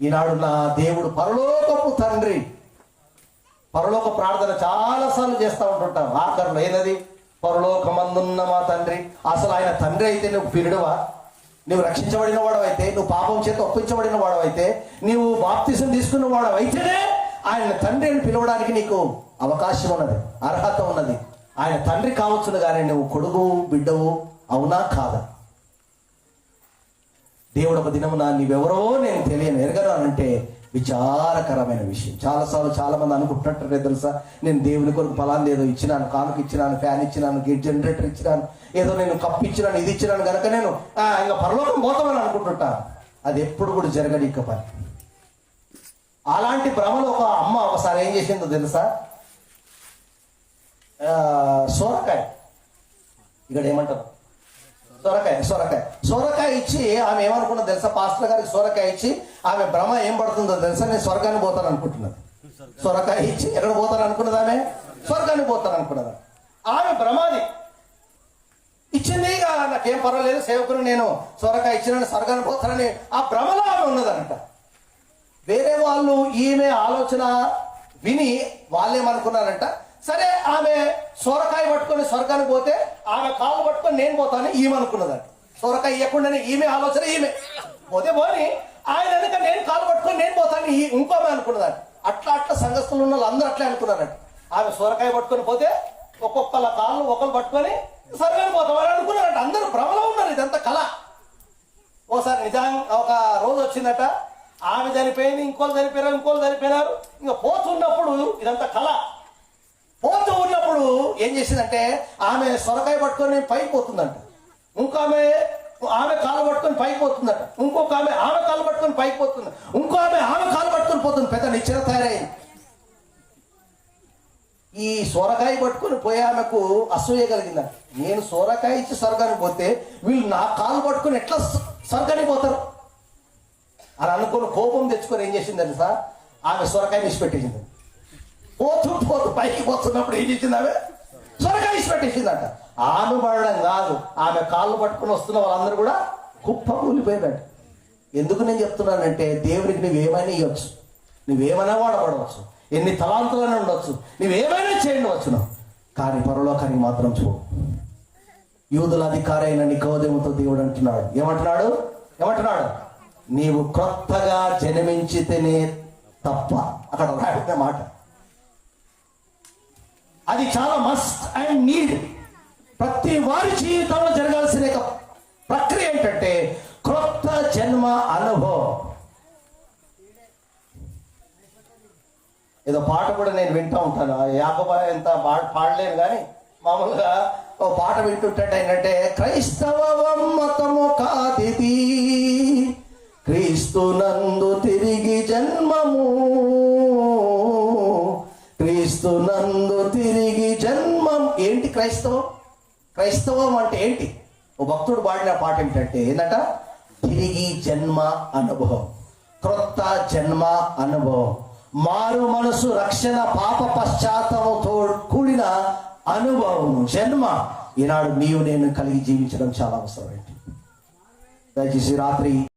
ఈనాడు నా దేవుడు పరలోకపు తండ్రి. పరలోక ప్రార్థన చాలాసార్లు చేస్తూ ఉంటుంటాం. ఆఖరిలో ఏదది? పరలోకమందున్న మా తండ్రి. అసలు ఆయన తండ్రి అయితే నువ్వు పిరుడువా నువ్వు రక్షించబడిన వాడవైతే నువ్వు పాపం చేత ఒప్పించబడిన వాడవైతే నీవు బాప్తిసం తీసుకున్న వాడవైతేనే ఆయన తండ్రి అని పిలవడానికి నీకు అవకాశం ఉన్నది అర్హత ఉన్నది. ఆయన తండ్రి కావచ్చును కానీ నువ్వు కొడుకు బిడ్డవు అవునా కాదా? దేవుడు ఒక దినమున నీవెవరో నేను తెలియను ఎరగరానంటే అంటే విచారకరమైన విషయం. చాలాసార్లు చాలామంది అనుకుంటున్నట్టు అనుకుంటున్నట్టే తెలుసా? నేను దేవుని కొరకు ఫలాన్ని ఏదో ఇచ్చినాను కానుక ఇచ్చినాను ఫ్యాన్ ఇచ్చినాను గేట్ జనరేటర్ ఇచ్చినాను ఏదో నేను కప్పు ఇచ్చినాను ఇది ఇచ్చినాను కనుక నేను ఇంకా పరలోకం పోతామని అనుకుంటుంటాను అది ఎప్పుడు కూడా జరగని ఇక పని. అలాంటి భ్రమలో ఒక అమ్మ ఒకసారి ఏం చేసిందో తెలుసా? సోరకాయ. ఇక్కడ ఏమంటారు? సొరకాయ సొరకాయ. సొరకాయ ఇచ్చి ఆమె ఏమనుకున్నా తెలుసా? పాస్టర్ గారికి సొరకాయ ఇచ్చి ఆమె భ్రమ ఏం పడుతుందో తెలుసా? నేను స్వర్గానికి పోతాను అనుకుంటున్నది సొరకాయ ఇచ్చి ఎక్కడ పోతాను అనుకున్నది ఆమె? స్వర్గానికి పోతాను అనుకున్నది ఆమె భ్రమాది. ఇచ్చింది ఇక నాకేం పర్వాలేదు సేవకుని నేను సొరకాయ ఇచ్చిన స్వర్గానికి పోతానని ఆ భ్రమలో ఆమె ఉన్నదంట వేరే వాళ్ళు ఈమె ఆలోచన విని వాళ్ళేమనుకున్నారంట సరే ఆమె సొరకాయ పట్టుకొని స్వర్గానికి పోతే ఆమె కాలు నేను పోతాను ఈమె అనుకున్నదంట సొరకాయ ఇవ్వకుండానే ఈమె ఆలోచన ఈమె. పోతే పోని ఆయన వెనక నేను కాళ్ళు పట్టుకొని నేను పోతాను ఈ ఇంకోమే ఆమె అనుకున్నదంట అట్లా అట్లా సంఘస్థులు ఉన్న వాళ్ళు అట్లా అట్లే అనుకున్నారంట ఆమె సొరకాయ పట్టుకొని పోతే ఒక్కొక్కళ్ళ కాళ్ళు ఒకళ్ళు పట్టుకొని స్వర్గానికి పోతామని అనుకున్నారంట. అందరూ భ్రమలో ఉన్నారు ఇదంతా కళ. ఓసారి నిజాం ఒక రోజు వచ్చిందట ఆమె చనిపోయింది ఇంకోళ్ళు చనిపోయారు ఇంకోళ్ళు చనిపోయినారు. ఇంకా పోతున్నప్పుడు ఇదంతా కళ. పోతూ ఉన్నప్పుడు ఏం చేసిందంటే ఆమె సొరకాయ పట్టుకొని పైకి పోతుందంట. ఇంకో ఆమె ఆమె కాలు పట్టుకొని పైకి పోతుందట. ఇంకొక ఆమె ఆమె కాలు పట్టుకొని పైకి పోతుంది. ఇంకో ఆమె ఆమె కాలు పట్టుకొని పోతుంది. పెద్ద నిచ్చెన తయారైంది. ఈ సొరకాయ పట్టుకొని పోయే ఆమెకు అసూయ కలిగిందంట. నేను సొరకాయ ఇచ్చి స్వర్గానికి పోతే వీళ్ళు నా కాలు పట్టుకొని ఎట్లా స్వర్గానికి పోతారు? అని అనుకుని కోపం తెచ్చుకొని ఏం చేసింది తెలుసా ఆమె సొరకాయ విసిపెట్టేసింది పోతూ పోతూ పైకి పోతున్నప్పుడు ఏం చేసిందామే ఆమె సొరకాయ పెట్టేసిందంట. ఆమె పడడం కాదు ఆమె కాళ్ళు పట్టుకొని వస్తున్న వాళ్ళందరూ కూడా కుప్ప కూలిపోయిందంట ఎందుకు నేను చెప్తున్నానంటే దేవుడికి నువ్వేమైనా ఇవ్వచ్చు నువ్వేమైనా వాడబడవచ్చు. ఎన్ని తలాంతులైనా ఉండొచ్చు. నువ్వేమైనా చేయవచ్చు కానీ పరలోకానికి మాత్రం చూడు. యూదుల అధికారైన నికోదేముతో దేవుడు అంటున్నాడు. ఏమంటున్నాడు? ఏమంటున్నాడు? నీవు క్రొత్తగా జన్మించితేనే తప్ప. అక్కడ రాడిన మాట. అది చాలా మస్ట్ అండ్ నీడ్ ప్రతి వారి జీవితంలో జరగాల్సిన ప్రక్రియ ఏంటంటే క్రొత్త జన్మ అనుభవం. ఏదో పాట కూడా నేను వింటూ ఉంటాను. యాకబా ఎంత పాడలేను కానీ మామూలుగా ఓ పాట వింటుంటే ఏంటంటే క్రైస్తవ మతము కాదిది. క్రీస్తునందు తిరిగి జన్మము. క్రీస్తునందు నందు క్రైస్తవం క్రైస్తవం అంటే ఏంటి? ఓ భక్తుడు పాడిన పాట ఏంటంటే ఏంటంట తిరిగి జన్మ అనుభవం. క్రొత్త జన్మ అనుభవం. మారు మనసు రక్షణ పాప పశ్చాత్తంతో కూడిన అనుభవం. జన్మ. ఈనాడు నీవు నేను కలిగి జీవించడం చాలా అవసరం ఏంటి? దయచేసి రాత్రి